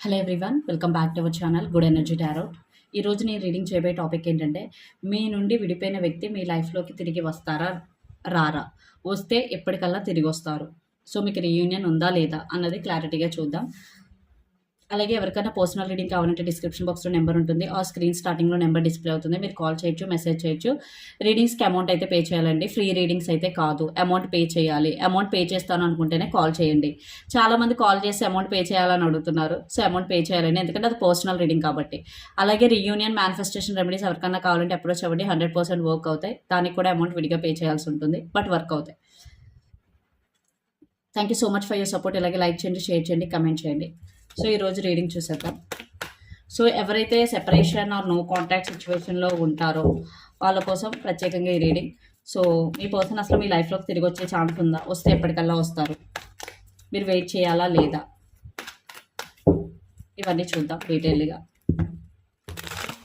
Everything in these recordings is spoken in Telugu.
Hello everyone welcome back to our channel good energy tarot ఈరోజు నేను రీడింగ్ చేయబోయే టాపిక్ ఏంటంటే మీ నుండి విడిపోయిన వ్యక్తి మీ లైఫ్లోకి తిరిగి వస్తారా రారా? వస్తే ఎప్పటికల్లా తిరిగి వస్తారు. సో మీకు రీయూనియన్ ఉందా లేదా అన్నది క్లారిటీగా చూద్దాం. అలాగే ఎవరికైనా పర్సనల్ రీడింగ్ కావాలంటే డిస్క్రిప్షన్ బాక్స్లో నెంబర్ ఉంటుంది. ఆ స్క్రీన్ స్టార్టింగ్లో నెంబర్ డిస్ప్లే అవుతుంది. మీరు కాల్ చేయొచ్చు మెసేజ్ చేయొచ్చు. రీడింగ్స్కి అమౌంట్ అయితే పే చేయాలండి. ఫ్రీ రీడింగ్స్ అయితే కాదు. అమౌంట్ పే చేయాలి. అమౌంట్ పే చేస్తాను అనుకుంటేనే కాల్ చేయండి. చాలా మంది కాల్ చేసి అమౌంట్ పే చేయాలని అడుగుతున్నారు. సో అమౌంట్ పే చేయాలని. ఎందుకంటే అది పర్సనల్ రీడింగ్ కాబట్టి. అలాగే రీయూనియన్ మేనిఫెస్టేషన్ రెమెడీస్ ఎవరికైనా కావాలంటే అప్రోచ్ అవ్వండి హండ్రెడ్ పర్సెంట్ వర్క్ అవుతాయి. దానికి కూడా అమౌంట్ విడిగా పే చేయాల్సి ఉంటుంది. బట్ వర్క్ అవుతాయి. Thank you so much for your support ఇలాగే లైక్ చేయండి షేర్ చేయండి కమెంట్ చేయండి. సో ఈరోజు రీడింగ్ చూసేద్దాం. సో ఎవరైతే సెపరేషన్ ఆర్ నో కాంటాక్ట్ సిచ్యువేషన్లో ఉంటారో వాళ్ళ కోసం ప్రత్యేకంగా ఈ రీడింగ్. సో మీ పర్సన్ అసలు మీ లైఫ్లోకి తిరిగి వచ్చే ఛాన్స్ ఉందా? వస్తే ఎప్పటికల్లా వస్తారు. మీరు వెయిట్ చేయాలా లేదా? ఇవన్నీ చూద్దాం డీటెయిల్గా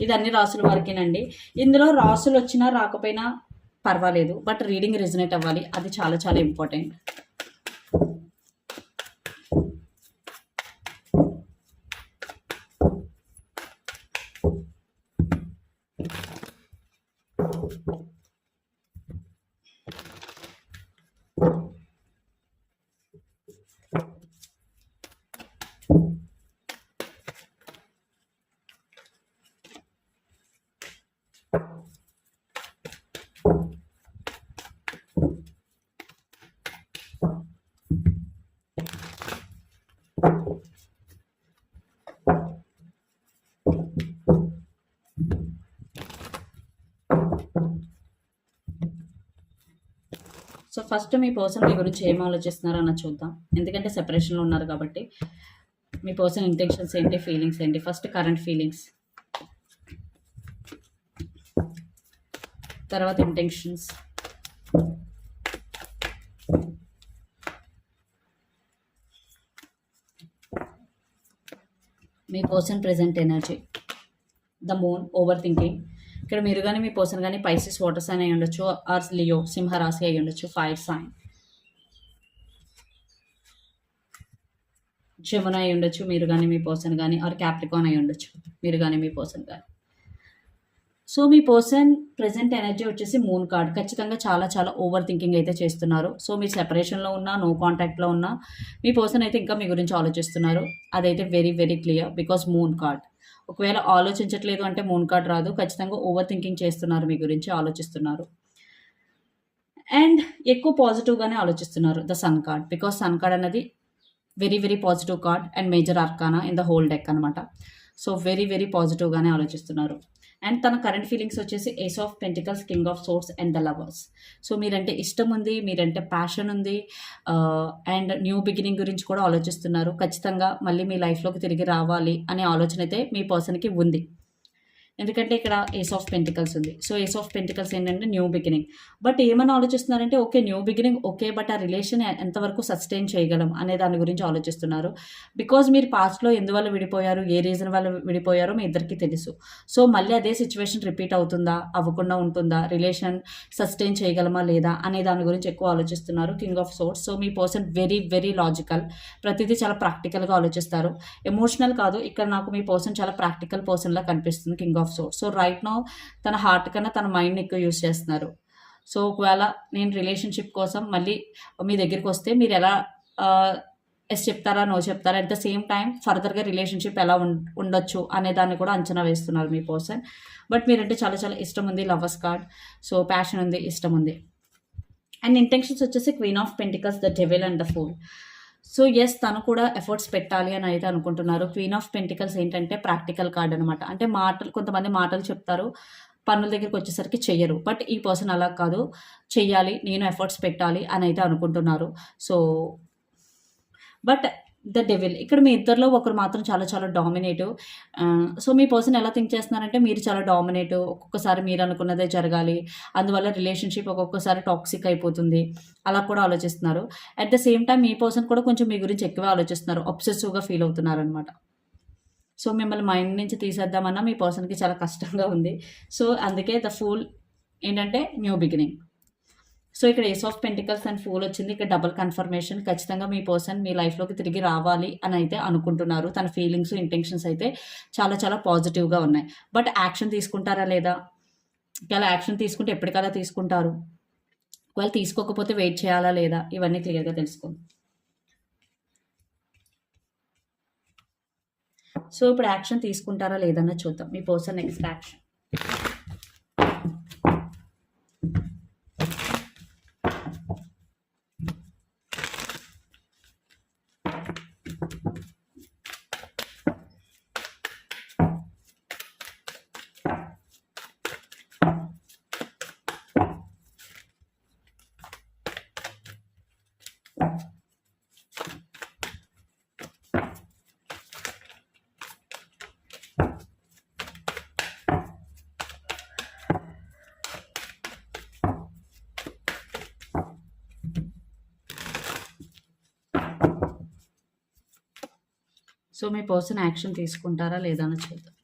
ఇది అన్ని రాసుల వరకేనండి. ఇందులో రాసులు వచ్చినా రాకపోయినా పర్వాలేదు బట్ రీడింగ్ రిజనేట్ అవ్వాలి. అది చాలా చాలా ఇంపార్టెంట్ Thank you. ఫస్ట్ మీ పర్సన్ మీ గురించి ఏం ఆలోచిస్తున్నారో అన్న చూద్దాం. ఎందుకంటే సెపరేషన్లో ఉన్నారు కాబట్టి. మీ పర్సన్ ఇంటెన్షన్స్ ఏంటి ఫీలింగ్స్ ఏంటి? ఫస్ట్ కరెంట్ ఫీలింగ్స్ తర్వాత intentions me person present energy the moon overthinking ఇక్కడ మీరు కానీ మీ పర్సన్ కానీ పైసెస్ వాటర్ సైన్ అయి ఉండొచ్చు ఆర్ లియో సింహరాశి అయి ఉండొచ్చు ఫైర్ సైన్ జమున అయి ఉండొచ్చు మీరు కానీ మీ పర్సన్ కానీ ఆర్ క్యాప్రికాన్ అయి ఉండొచ్చు మీరు కానీ మీ పర్సన్ కానీ. సో మీ పర్సన్ ప్రెసెంట్ ఎనర్జీ వచ్చేసి మూన్ కార్డ్ ఖచ్చితంగా చాలా చాలా ఓవర్ థింకింగ్ అయితే చేస్తున్నారు. సో మీరు సెపరేషన్లో ఉన్నా నో కాంటాక్ట్లో ఉన్నా మీ పర్సన్ అయితే ఇంకా మీ గురించి ఆలోచిస్తున్నారు. అదైతే very very clear because moon card ఒకవేళ ఆలోచించట్లేదు అంటే మూన్ కార్డ్ రాదు. ఖచ్చితంగా ఓవర్ థింకింగ్ చేస్తున్నారు మీ గురించి ఆలోచిస్తున్నారు. అండ్ ఎక్కువ పాజిటివ్గానే ఆలోచిస్తున్నారు the sun card. Because sun card అనేది very very positive card and major arcana in the whole deck అనమాట సో వెరీ వెరీ పాజిటివ్గానే ఆలోచిస్తున్నారు. అండ్ తన కరెంట్ ఫీలింగ్స్ వచ్చేసి ace of pentacles king of swords and the lovers. So మీరంటే ఇష్టం ఉంది మీరంటే ప్యాషన్ ఉంది అండ్ న్యూ బిగినింగ్ గురించి కూడా ఆలోచిస్తున్నారు. ఖచ్చితంగా మళ్ళీ మీ లైఫ్లోకి తిరిగి రావాలి అనే ఆలోచన అయితే మీ పర్సన్కి ఉంది. ఎందుకంటే ఇక్కడ ఏస్ ఆఫ్ పెంటికల్స్ ఉంది. సో ఏస్ ఆఫ్ పెంటికల్స్ ఏంటంటే న్యూ బిగినింగ్ బట్ ఏమని ఆలోచిస్తున్నారంటే okay new beginning okay but ఆ రిలేషన్ ఎంతవరకు సస్టైన్ చేయగలం అనే దాని గురించి ఆలోచిస్తున్నారు. బికాజ్ మీరు పాస్ట్లో ఎందువల్ల విడిపోయారు ఏ రీజన్ వల్ల విడిపోయారో మీ ఇద్దరికి తెలుసు. సో మళ్ళీ అదే సిచ్యువేషన్ రిపీట్ అవుతుందా అవ్వకుండా ఉంటుందా రిలేషన్ సస్టైన్ చేయగలమా లేదా అనే దాని గురించి ఎక్కువ ఆలోచిస్తున్నారు కింగ్ ఆఫ్ సోర్స్ సో మీ పర్సన్ వెరీ వెరీ లాజికల్ ప్రతిదీ చాలా ప్రాక్టికల్గా ఆలోచిస్తారు. ఎమోషనల్ కాదు ఇక్కడ నాకు మీ పర్సన్ చాలా ప్రాక్టికల్ పర్సన్లా కనిపిస్తుంది king of swords so right no తన హార్ట్ కన్నా తన మైండ్ని ఎక్కువ యూస్ చేస్తున్నారు. సో ఒకవేళ నేను రిలేషన్షిప్ కోసం మళ్ళీ మీ దగ్గరికి వస్తే మీరు ఎలా ఎస్ చెప్తారా నో చెప్తారా? అట్ ద సేమ్ టైం ఫర్దర్గా రిలేషన్షిప్ ఎలా ఉండొచ్చు అనే దాన్ని కూడా అంచనా వేస్తున్నారు మీ పర్సన్ బట్ మీరంటే చాలా చాలా ఇష్టం ఉంది లవర్స్ కార్డ్ సో ప్యాషన్ ఉంది ఇష్టం ఉంది. అండ్ ఇంటెన్షన్స్ వచ్చేసి queen of pentacles the devil and the fool so yes తను కూడా ఎఫర్ట్స్ పెట్టాలి అని అయితే అనుకుంటున్నారు. క్వీన్ ఆఫ్ పెంటికల్స్ ఏంటంటే ప్రాక్టికల్ కార్డ్ అనమాట అంటే మాటలు కొంతమంది మాటలు చెప్తారు పనుల దగ్గరికి వచ్చేసరికి చెయ్యరు. బట్ ఈ పర్సన్ అలా కాదు. చెయ్యాలి నేను ఎఫర్ట్స్ పెట్టాలి అని అయితే అనుకుంటున్నారు. So but the devil. ఇక్కడ మీ ఇద్దరిలో ఒకరు మాత్రం చాలా చాలా డామినేటివ్ సో మీ పర్సన్ ఎలా థింక్ చేస్తున్నారంటే మీరు చాలా డామినేటివ్ ఒక్కొక్కసారి మీరు అనుకున్నదే జరగాలి అందువల్ల రిలేషన్షిప్ ఒక్కొక్కసారి టాక్సిక్ అయిపోతుంది అలా కూడా ఆలోచిస్తున్నారు. అట్ ద సేమ్ టైం మీ పర్సన్ కూడా కొంచెం మీ గురించి ఎక్కువ ఆలోచిస్తున్నారు అబ్సెసివ్గా ఫీల్ అవుతున్నారు అనమాట సో మిమ్మల్ని మైండ్ నుంచి తీసేద్దామన్నా మీ పర్సన్కి చాలా కష్టంగా ఉంది. సో అందుకే ద ఫూల్ ఏంటంటే న్యూ బిగినింగ్. సో ఇక్కడ ace of pentacles and fool వచ్చింది. ఇక్కడ డబుల్ కన్ఫర్మేషన్ ఖచ్చితంగా మీ పర్సన్ మీ లైఫ్లోకి తిరిగి రావాలి అని అయితే అనుకుంటున్నారు. తన ఫీలింగ్స్ ఇంటెన్షన్స్ అయితే చాలా చాలా పాజిటివ్గా ఉన్నాయి. బట్ యాక్షన్ తీసుకుంటారా లేదా? ఒకవేళ యాక్షన్ తీసుకుంటే ఎప్పటికలా తీసుకుంటారు? ఒకవేళ తీసుకోకపోతే వెయిట్ చేయాలా లేదా? ఇవన్నీ క్లియర్గా తెలుసుకోండి. సో ఇప్పుడు యాక్షన్ తీసుకుంటారా లేదన్న చూద్దాం. మీ పర్సన్ నెక్స్ట్ యాక్షన్ సో మీ పర్సన్ యాక్షన్ తీసుకుంటారా లేదా అని చూద్దాం.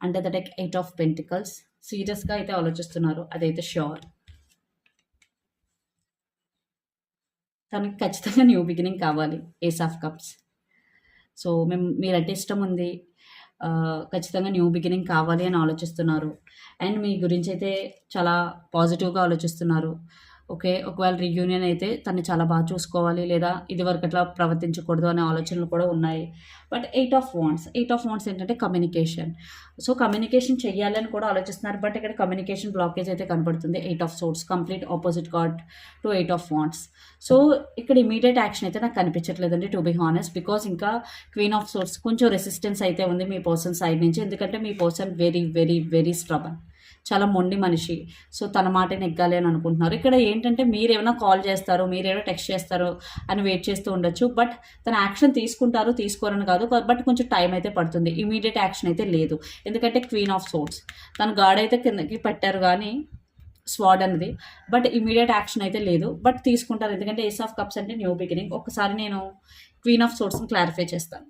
అంటే దట్ ఎయిట్ ఆఫ్ పెంటికల్స్ సీరియస్గా అయితే ఆలోచిస్తున్నారు అదైతే ష్యూర్ తనకి ఖచ్చితంగా న్యూ బిగినింగ్ కావాలి ఏస్ ఆఫ్ కప్స్ సో మేము మీరంటే ఇష్టం ఉంది. ఖచ్చితంగా న్యూ బిగినింగ్ కావాలి అని ఆలోచిస్తున్నారు. అండ్ మీ గురించి అయితే చాలా పాజిటివ్గా ఆలోచిస్తున్నారు. ఓకే ఒకవేళ రీయూనియన్ అయితే తను చాలా బాగా చూసుకోవాలి లేదా ఇది వరకు అట్లా ప్రవర్తించకూడదు అనే ఆలోచనలు కూడా ఉన్నాయి. But eight of wands eight of wands ఏంటంటే కమ్యూనికేషన్ సో కమ్యూనికేషన్ చెయ్యాలని కూడా ఆలోచిస్తున్నారు. బట్ ఇక్కడ కమ్యూనికేషన్ బ్లాకేజ్ అయితే కనబడుతుంది. Eight of swords complete opposite card to eight of wands so ఇక్కడ ఇమీడియట్ యాక్షన్ అయితే నాకు కనిపించట్లేదండి టు బి హానెస్ట్ బికాస్ ఇంకా క్వీన్ ఆఫ్ సోర్స్ కొంచెం రెసిస్టెన్స్ అయితే ఉంది మీ పర్సన్ సైడ్ నుంచి. ఎందుకంటే మీ person very very very stubborn చాలా మొండి మనిషి. సో తన మాట నెగ్గాలి అని అనుకుంటున్నారు. ఇక్కడ ఏంటంటే మీరు ఏమైనా కాల్ చేస్తారు మీరు ఏమైనా టెక్స్ట్ చేస్తారు అని వెయిట్ చేస్తూ ఉండొచ్చు. బట్ తన యాక్షన్ తీసుకుంటారు తీసుకోరని కాదు. బట్ కొంచెం టైం అయితే పడుతుంది. ఇమీడియట్ యాక్షన్ అయితే లేదు. ఎందుకంటే క్వీన్ ఆఫ్ సోర్స్ తన గాడ్ అయితే కిందకి పెట్టారు కానీ స్వాడ్ అనేది బట్ ఇమీడియట్ యాక్షన్ అయితే లేదు. బట్ తీసుకుంటారు. ఎందుకంటే ఏస్ ఆఫ్ కప్స్ అంటే న్యూ బిగినింగ్. ఒకసారి నేను క్వీన్ ఆఫ్ సోర్స్ని క్లారిఫై చేస్తాను.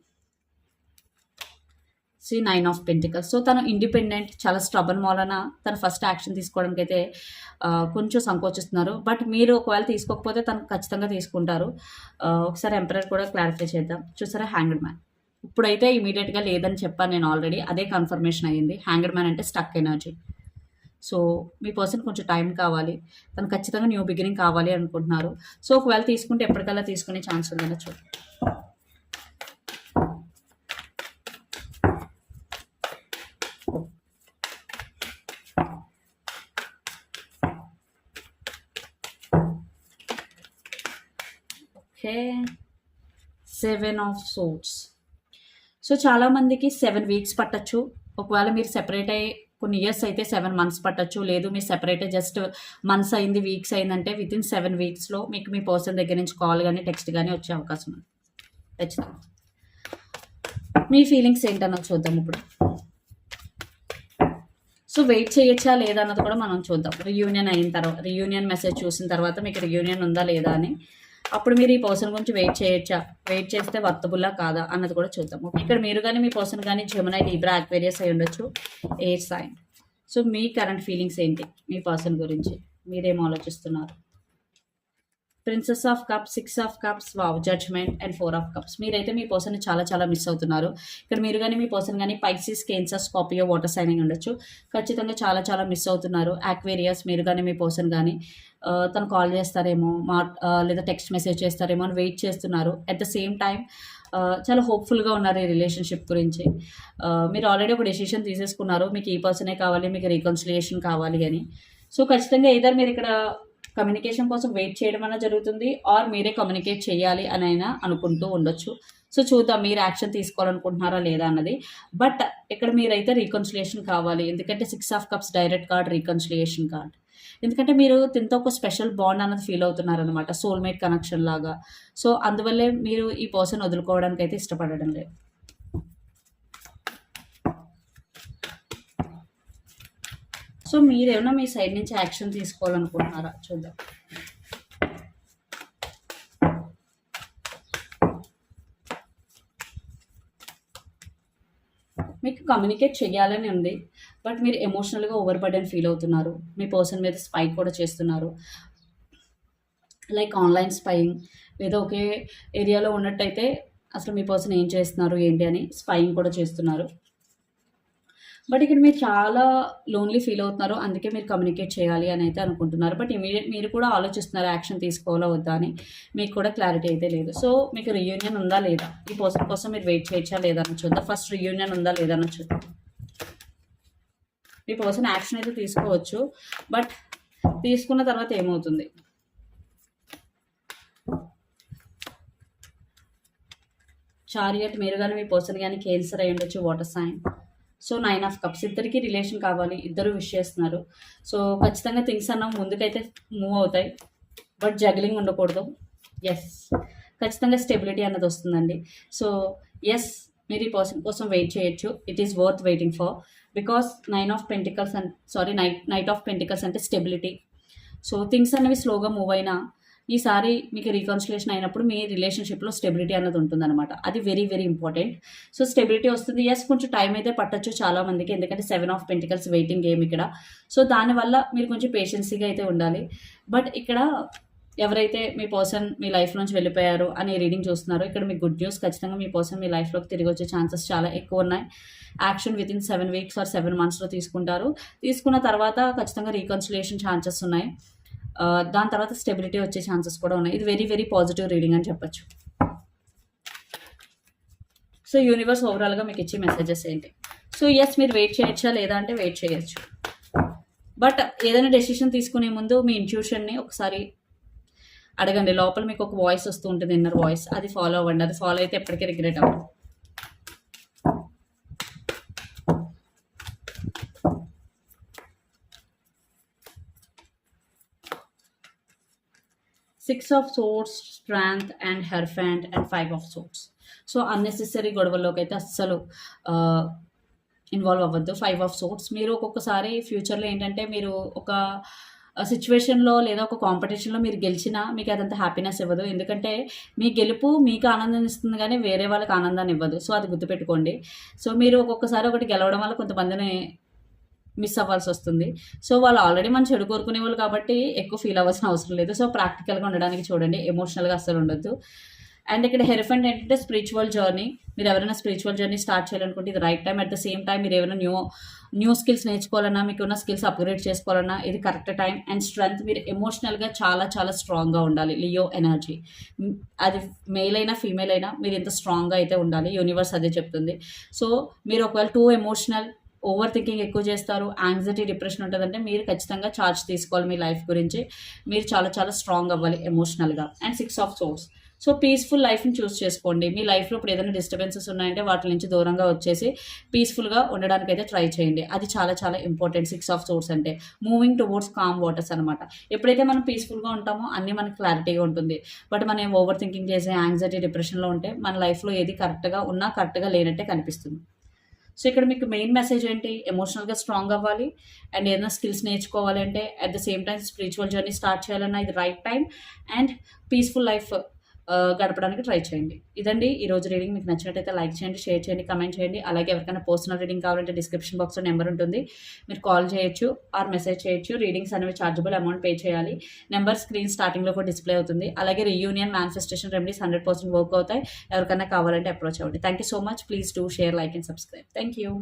See nine of pentacles. So తను ఇండిపెండెంట్ చాలా స్ట్రబన్ వలన తను ఫస్ట్ యాక్షన్ తీసుకోవడానికి అయితే కొంచెం సంకోచిస్తున్నారు. బట్ మీరు ఒకవేళ తీసుకోకపోతే తను ఖచ్చితంగా తీసుకుంటారు. ఒకసారి ఎంపరర్ కూడా క్లారిఫై చేద్దాం. చూసారా హ్యాంగ్డ్ మ్యాన్. ఇప్పుడైతే ఇమీడియట్గా లేదని చెప్పాను నేను ఆల్రెడీ. అదే కన్ఫర్మేషన్ అయ్యింది. హ్యాంగ్డ్ మ్యాన్ అంటే స్టక్ ఎనర్జీ. సో మీ పర్సన్ కొంచెం టైం కావాలి. తను ఖచ్చితంగా న్యూ బిగినింగ్ కావాలి అనుకుంటున్నారు. సో ఒకవేళ తీసుకుంటే ఎప్పటికల్లా తీసుకునే ఛాన్స్ ఉందని చూడండి okay seven of swords so చాలామందికి సెవెన్ వీక్స్ పట్టచ్చు. ఒకవేళ మీరు సెపరేట్ అయ్యి కొన్ని ఇయర్స్ అయితే సెవెన్ మంత్స్ పట్టచ్చు. లేదు మీరు సెపరేట్ జస్ట్ మంత్స్ అయింది వీక్స్ అయిందంటే విత్ ఇన్ సెవెన్ వీక్స్లో మీకు మీ పర్సన్ దగ్గర నుంచి కాల్ కానీ టెక్స్ట్ కానీ వచ్చే అవకాశం ఉంది. ఖచ్చితంగా మీ ఫీలింగ్స్ ఏంటన్నో చూద్దాం ఇప్పుడు. సో వెయిట్ చేయొచ్చా లేదా అన్నది కూడా మనం చూద్దాం. రియూనియన్ అయిన తర్వాత రియూనియన్ మెసేజ్ చూసిన తర్వాత మీకు రియూనియన్ ఉందా లేదా అని. అప్పుడు మీరు ఈ పర్సన్ గురించి వెయిట్ చేయొచ్చా? వెయిట్ చేస్తే వర్తబుల్లా కాదా అన్నది కూడా చూద్దాం. ఓకే ఇక్కడ మీరు కానీ మీ పర్సన్ కానీ జమునై లీబ్రా అక్వేరియస్ అయి ఉండొచ్చు. ఎయిర్ సైన్ సో మీ కరెంట్ ఫీలింగ్స్ ఏంటి మీ పర్సన్ గురించి? మీరేం ఆలోచిస్తున్నారు? Princess of cups six of cups wow judgement and four of cups మీరైతే మీ పర్సన్ చాలా చాలా మిస్ అవుతున్నారు. ఇక్కడ మీరు కానీ మీ పర్సన్ కానీ Pisces Cancer Scorpio water signing ఉండొచ్చు. ఖచ్చితంగా చాలా చాలా మిస్ అవుతున్నారు. యాక్వేరియస్ మీరు కానీ మీ పర్సన్ కానీ తను కాల్ చేస్తారేమో మా లేదా టెక్స్ట్ మెసేజ్ చేస్తారేమో అని వెయిట్ చేస్తున్నారు. అట్ ద సేమ్ టైం చాలా హోప్ఫుల్గా ఉన్నారు ఈ రిలేషన్షిప్ గురించి. మీరు ఆల్రెడీ ఒక డెసిషన్ తీసేసుకున్నారు. మీకు ఈ పర్సనే కావాలి మీకు రీకన్సిలియేషన్ కావాలి అని. సో ఖచ్చితంగా ఏదర్ మీరు ఇక్కడ కమ్యూనికేషన్ కోసం వెయిట్ చేయడం అన్న జరుగుతుంది ఆర్ మీరే కమ్యూనికేట్ చేయాలి అని అయినా అనుకుంటూ ఉండొచ్చు. సో చూద్దాం మీరు యాక్షన్ తీసుకోవాలనుకుంటున్నారా లేదా అన్నది. బట్ ఇక్కడ మీరైతే రీకన్సిలియేషన్ కావాలి. ఎందుకంటే six of cups direct card reconciliation card. ఎందుకంటే మీరు తింతో ఒక స్పెషల్ బాండ్ అన్నది ఫీల్ అవుతున్నారు అనమాట సోల్మేట్ కనెక్షన్ లాగా. సో అందువల్లే మీరు ఈ పర్సన్ వదులుకోవడానికి అయితే ఇష్టపడడం లేదు. సో మీరు ఏమైనా మీ సైడ్ నుంచి యాక్షన్ తీసుకోవాలనుకుంటున్నారా? చూద్దాం. మీకు కమ్యూనికేట్ చేయాలని ఉంది బట్ మీరు ఎమోషనల్గా ఓవర్ బర్డెన్ ఫీల్ అవుతున్నారు. మీ పర్సన్ మీద స్పై కూడా చేస్తున్నారు. లైక్ ఆన్లైన్ స్పైయింగ్ ఏదో ఒకే ఏరియాలో ఉన్నట్టయితే అసలు మీ పర్సన్ ఏం చేస్తున్నారు ఏంటి అని స్పైయింగ్ కూడా చేస్తున్నారు. బట్ ఇక్కడ మీరు చాలా లోన్లీ ఫీల్ అవుతున్నారు. అందుకే మీరు కమ్యూనికేట్ చేయాలి అని అయితే అనుకుంటున్నారు. బట్ ఇమీడియట్ మీరు కూడా ఆలోచిస్తున్నారు యాక్షన్ తీసుకోవాలా వద్దా అని. మీకు కూడా క్లారిటీ అయితే లేదు. సో మీకు రియూనియన్ ఉందా లేదా? ఈ పర్సన్ కోసం మీరు వెయిట్ చేయొచ్చా లేదా అని చూద్దాం. ఫస్ట్ రియూనియన్ ఉందా లేదా అని చూద్దాం. మీ పర్సన్ యాక్షన్ అయితే తీసుకోవచ్చు. బట్ తీసుకున్న తర్వాత ఏమవుతుంది? చారియట్ మీరు కానీ మీ పర్సన్ కానీ కేన్సర్ అయి ఉండొచ్చు water sign so nine of cups ఇద్దరికి రిలేషన్ కావాలి. ఇద్దరు విష్ చేస్తున్నారు. సో ఖచ్చితంగా థింగ్స్ అన్న ముందుకైతే మూవ్ అవుతాయి. బట్ జగ్లింగ్ ఉండకూడదు. ఎస్ ఖచ్చితంగా స్టెబిలిటీ అన్నది వస్తుందండి. సో ఎస్ మీరు ఈ పర్సన్ కోసం వెయిట్ చేయొచ్చు. It is worth waiting for because nine of pentacles and sorry knight knight of pentacles అంటే స్టెబిలిటీ సో థింగ్స్ అనేవి స్లోగా మూవ్ అయినా ఈసారి మీకు రీకన్సిలేషన్ అయినప్పుడు మీ రిలేషన్షిప్లో స్టెబిలిటీ అన్నది ఉంటుందన్నమాట. అది very very important so stability వస్తుంది. ఎస్ కొంచెం టైం అయితే పట్టచ్చు చాలామందికి ఎందుకంటే seven of pentacles waiting game ఇక్కడ. సో దానివల్ల మీరు కొంచెం పేషెన్సీగా అయితే ఉండాలి. బట్ ఇక్కడ ఎవరైతే మీ పర్సన్ మీ లైఫ్ నుంచి వెళ్ళిపోయారు అని రీడింగ్ చూస్తున్నారో ఇక్కడ మీకు గుడ్ న్యూస్ ఖచ్చితంగా మీ పర్సన్ మీ లైఫ్లోకి తిరిగి వచ్చే ఛాన్సెస్ చాలా ఎక్కువ ఉన్నాయి. Action with in seven weeks or seven మంత్స్లో తీసుకుంటారు. తీసుకున్న తర్వాత ఖచ్చితంగా రీకన్సిలేషన్ ఛాన్సెస్ ఉన్నాయి. దాని తర్వాత స్టెబిలిటీ వచ్చే ఛాన్సెస్ కూడా ఉన్నాయి. ఇది వెరీ వెరీ పాజిటివ్ రీడింగ్ అని చెప్పచ్చు. సో యూనివర్స్ ఓవరాల్గా మీకు ఇచ్చే మెసేజెస్ ఏంటి? సో ఎస్ మీరు వెయిట్ చేయొచ్చా? లేదా అంటే వెయిట్ చేయొచ్చు. బట్ ఏదైనా డెసిషన్ తీసుకునే ముందు మీ ఇంట్యూషన్ని ఒకసారి అడగండి. లోపల మీకు ఒక వాయిస్ వస్తూ ఉంటుంది ఇన్నర్ వాయిస్ అది ఫాలో అవ్వండి. అది ఫాలో అయితే ఎప్పటికీ రిగ్రెట్ అవ్వదు. Six of swords strength and hierophant and five of swords so unnecessary గొడవల్లోకి అయితే అస్సలు uh, ఇన్వాల్వ్ అవ్వద్దు. ఫైవ్ ఆఫ్ సోర్ట్స్ మీరు ఒక్కొక్కసారి ఫ్యూచర్లో ఏంటంటే మీరు ఒక uh, సిచ్యువేషన్లో లేదా ఒక కాంపిటీషన్లో మీరు గెలిచినా మీకు అదంత హ్యాపీనెస్ ఇవ్వదు. ఎందుకంటే మీ గెలుపు మీకు ఆనందం ఇస్తుంది కానీ వేరే వాళ్ళకి ఆనందాన్ని ఇవ్వదు. సో అది గుర్తుపెట్టుకోండి. సో మీరు ఒక్కొక్కసారి ఒకటి గెలవడం వల్ల కొంతమందిని మిస్ అవ్వాల్సి వస్తుంది సో వాళ్ళు ఆల్రెడీ మన చెడు కోరుకునే వాళ్ళు కాబట్టి ఎక్కువ ఫీల్ అవ్వాల్సిన అవసరం లేదు. సో ప్రాక్టికల్గా ఉండడానికి చూడండి. ఎమోషనల్గా అస్సలు ఉండొద్దు. అండ్ ఇక్కడ హెరిఫెంట్ ఏంటంటే స్పిరిచువల్ జర్నీ. మీరు ఎవరైనా స్పిరిచువల్ జర్నీ స్టార్ట్ చేయాలనుకుంటే ఇది right time at the same time మీరు ఏమైనా న్యూ న్యూ స్కిల్స్ నేర్చుకోవాలన్నా మీకు ఉన్న స్కిల్స్ అప్గ్రేడ్ చేసుకోవాలన్నా ఇది కరెక్ట్ టైం అండ్ స్ట్రెంగ్త్ మీరు ఎమోషనల్గా చాలా చాలా స్ట్రాంగ్గా ఉండాలి. Leo energy. అది మేల్ అయినా ఫీమేల్ అయినా మీరు ఎంత స్ట్రాంగ్గా అయితే ఉండాలి. యూనివర్స్ అదే చెప్తుంది. సో మీరు ఒకవేళ టూ ఎమోషనల్ ఓవర్ థింకింగ్ ఎక్కువ చేస్తారు యాంగ్జైటీ డిప్రెషన్ ఉంటుందంటే మీరు ఖచ్చితంగా ఛార్జ్ తీసుకోవాలి మీ లైఫ్ గురించి. మీరు చాలా చాలా స్ట్రాంగ్ అవ్వాలి ఎమోషనల్గా and six of swords so peaceful లైఫ్ని చూస్ చేసుకోండి. మీ లైఫ్లో ఇప్పుడు ఏదైనా డిస్టర్బెన్సెస్ ఉన్నాయంటే వాటి నుంచి దూరంగా వచ్చేసి పీస్ఫుల్గా ఉండడానికి అయితే ట్రై చేయండి. అది చాలా చాలా ఇంపార్టెంట్ సిక్స్ ఆఫ్ సోర్స్ అంటే మూవింగ్ టువర్డ్స్ కామ్ వాటర్స్ అనమాట ఎప్పుడైతే మనం పీస్ఫుల్గా ఉంటామో అన్నీ మనకి క్లారిటీగా ఉంటుంది. బట్ మనం ఓవర్ థింకింగ్ చేసే యాంగ్జైటీ డిప్రెషన్లో ఉంటే మన లైఫ్లో ఏది కరెక్ట్గా ఉన్నా కరెక్ట్గా లేనట్టే కనిపిస్తుంది. సో ఇక్కడ మీకు మెయిన్ మెసేజ్ ఏంటి? ఎమోషనల్గా స్ట్రాంగ్ అవ్వాలి. అండ్ ఏదైనా స్కిల్స్ నేర్చుకోవాలంటే at the same time spiritual journey start చేయాలన్నా ఇది right time and peaceful life గడపడానికి ట్రై చేయండి. ఇదండి. ఈ రోజు రీడింగ్ మీకు నచ్చినట్టయితే లైక్ చేయండి షేర్ చేయండి కమెంట్ చేయండి. అలాగే ఎవరికైనా పర్సనల్ రీడింగ్ కావాలంటే డిస్క్రిప్షన్ బాక్స్లో నెంబర్ ఉంటుంది. మీరు కాల్ చేయొచ్చు ఆర్ మెసేజ్ చేయొచ్చు. రీడింగ్స్ అనేవి చార్జబుల్ అమౌంట్ పే చేయాలి. నెంబర్ స్క్రీన్ స్టార్టింగ్లో కూడా డిస్ప్లే అవుతుంది. అలాగే reunion manifestation remedies hundred percent work అవుతాయి. ఎవరికైనా కావాలంటే అప్రోచ్ అవ్వండి. Thank you so much please do share like and subscribe thank you